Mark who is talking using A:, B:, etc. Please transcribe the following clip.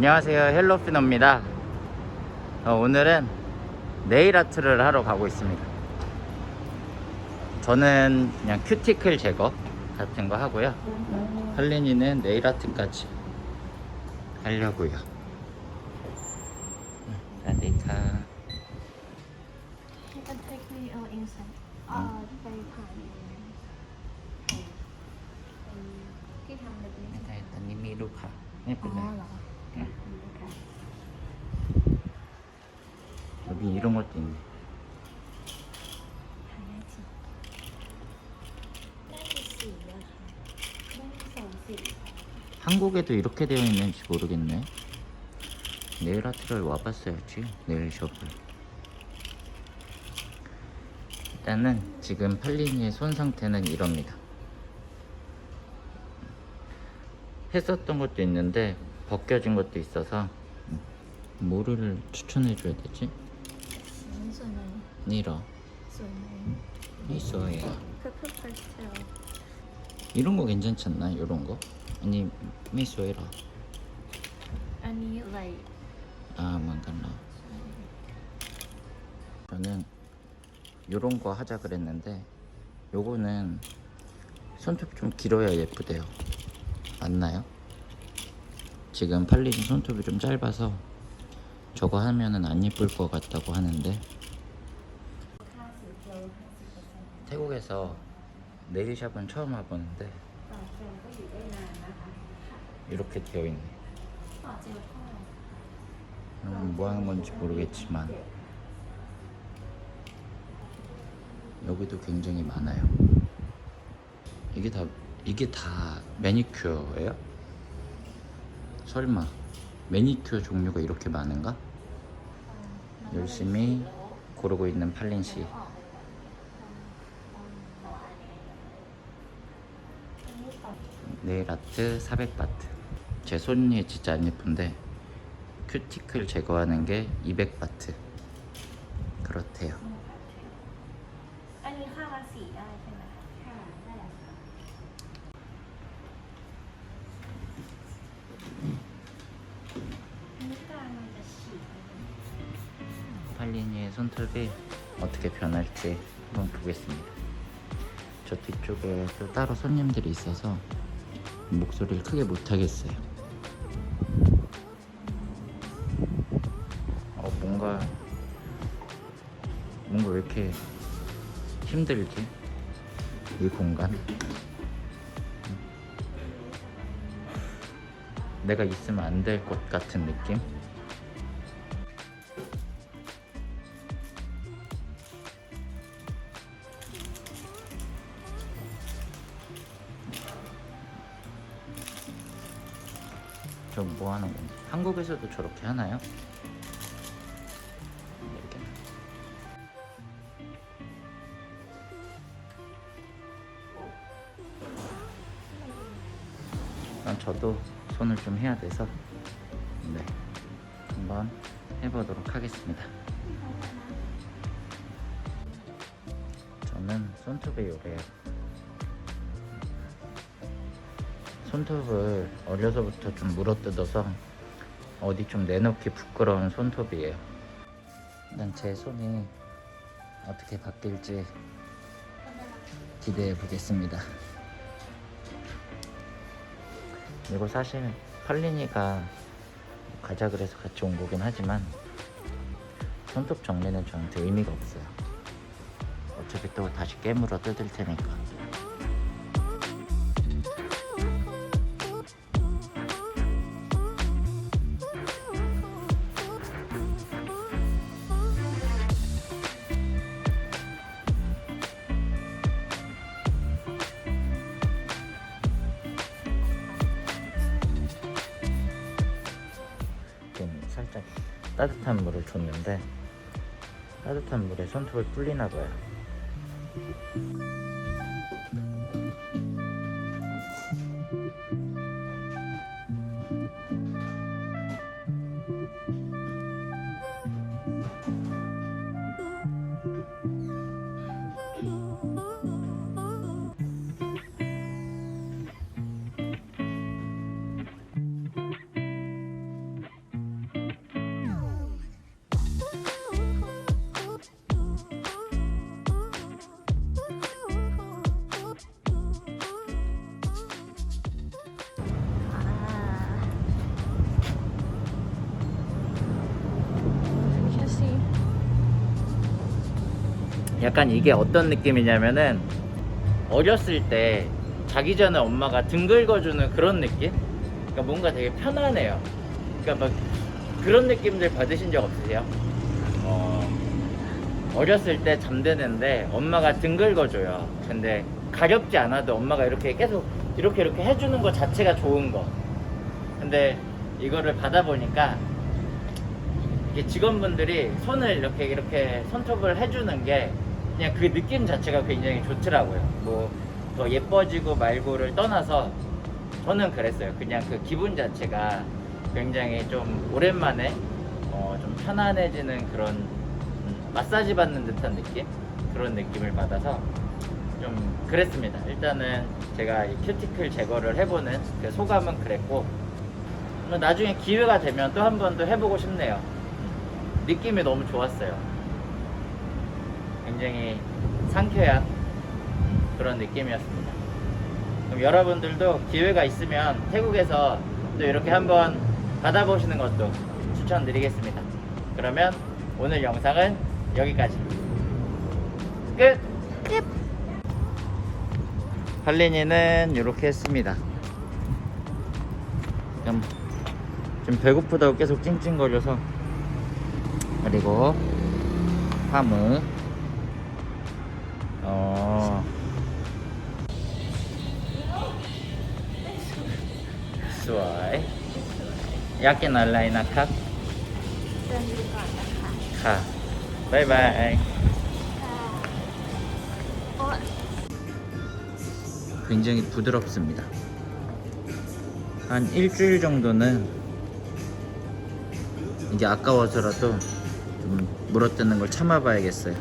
A: 안녕하세요 헬로피노입니다. 어, 오늘은 네일아트를 하러 가고 있습니다. 저는 그냥 큐티클 제거 같은 거 하고요. 할린이는 네일아트까지 하려고요. 음, 라데카 음. 일단 이미 이로
B: 가. 네, 아, 예쁘다
A: 여기 이런 것도 있네. 한국에도 이렇게 되어 있는지 모르겠네. 네일 아트를 와봤어야지. 네일 숍을. 일단은 지금 팔린이의 손 상태는 이럽니다. 했었던 것도 있는데 벗겨진 것도 있어서 뭐를 추천해 줘야 되지?
B: 니라. 이소예
A: 이런 거 괜찮지 않나? 이런 거? 아니 미소이라.
B: 아니 like
A: 아 망간라 저는 이런 거 하자 그랬는데 요거는 손톱 좀 길어야 예쁘대요. 맞나요? 지금 팔리는 손톱이 좀 짧아서 저거 하면은 안 예쁠 것 같다고 하는데 태국에서 네일샵은 처음 와보는데 이렇게 되어 있네 음, 뭐 하는 건지 모르겠지만 여기도 굉장히 많아요 이게 다 이게 다 매니큐어예요? 설마 매니큐어 종류가 이렇게 많은가? 열심히 고르고 있는 팔린 씨. 네일 아트 400바트. 제 손이 진짜 안 예쁜데 큐티클 제거하는 게 200바트. 그렇대요. 손톱이 어떻게 변할지 한번 보겠습니다. 저 뒤쪽에 또 따로 손님들이 있어서 목소리를 크게 못 하겠어요. 어, 뭔가 뭔가 왜 이렇게 힘들지? 이 공간. 내가 있으면 안 될 것 같은 느낌? 저뭐 하는 건지 한국에서도 저렇게 하나요? 이렇게. 난 저도 손을 좀 해야 돼서 네 한번 해보도록 하겠습니다. 저는 손톱에 요래요. 손톱을 어려서부터 좀 물어뜯어서 어디 좀 내놓기 부끄러운 손톱이에요. 난 제 손이 어떻게 바뀔지 기대해 보겠습니다. 이거 사실 팔린이가 가자 그래서 같이 온 거긴 하지만 손톱 정리는 저한테 의미가 없어요. 어차피 또 다시 깨물어 뜯을 테니까. 따뜻한 물을 줬는데 따뜻한 물에 손톱을 불리나 봐요. 약간 이게 어떤 느낌이냐면은 어렸을 때 자기 전에 엄마가 등 긁어주는 그런 느낌? 그러니까 뭔가 되게 편안해요. 그러니까 막 그런 느낌들 받으신 적 없으세요? 어, 어렸을 때 잠드는데 엄마가 등 긁어줘요. 근데 가렵지 않아도 엄마가 이렇게 계속 이렇게 이렇게 해주는 것 자체가 좋은 거. 근데 이거를 받아보니까 이게 직원분들이 손을 이렇게 이렇게 손톱을 해주는 게 그냥 그 느낌 자체가 굉장히 좋더라고요. 뭐 더 예뻐지고 말고를 떠나서 저는 그랬어요. 그냥 그 기분 자체가 굉장히 좀 오랜만에 어, 좀 편안해지는 그런 음, 마사지 받는 듯한 느낌 그런 느낌을 받아서 좀 그랬습니다. 일단은 제가 이 큐티클 제거를 해보는 그 소감은 그랬고 뭐 나중에 기회가 되면 또 한 번 더 해보고 싶네요. 음, 느낌이 너무 좋았어요. 굉장히 상쾌한 그런 느낌이었습니다. 그럼 여러분들도 기회가 있으면 태국에서 또 이렇게 한번 받아보시는 것도 추천드리겠습니다. 그러면 오늘 영상은 여기까지. 끝!
B: 끝.
A: 할린이는 이렇게 했습니다. 좀, 좀 배고프다고 계속 찡찡거려서 그리고 하무 스와이 야kinอะไรนะครับ
B: เดินดูก่อนนะคะ
A: ค่ะบ๊ายบาย
B: ค่ะโอ๊ย
A: 굉장히 부드럽습니다. 한 일주일 정도는 이게 아까워서라도 좀 물어뜯는 걸 참아봐야겠어요.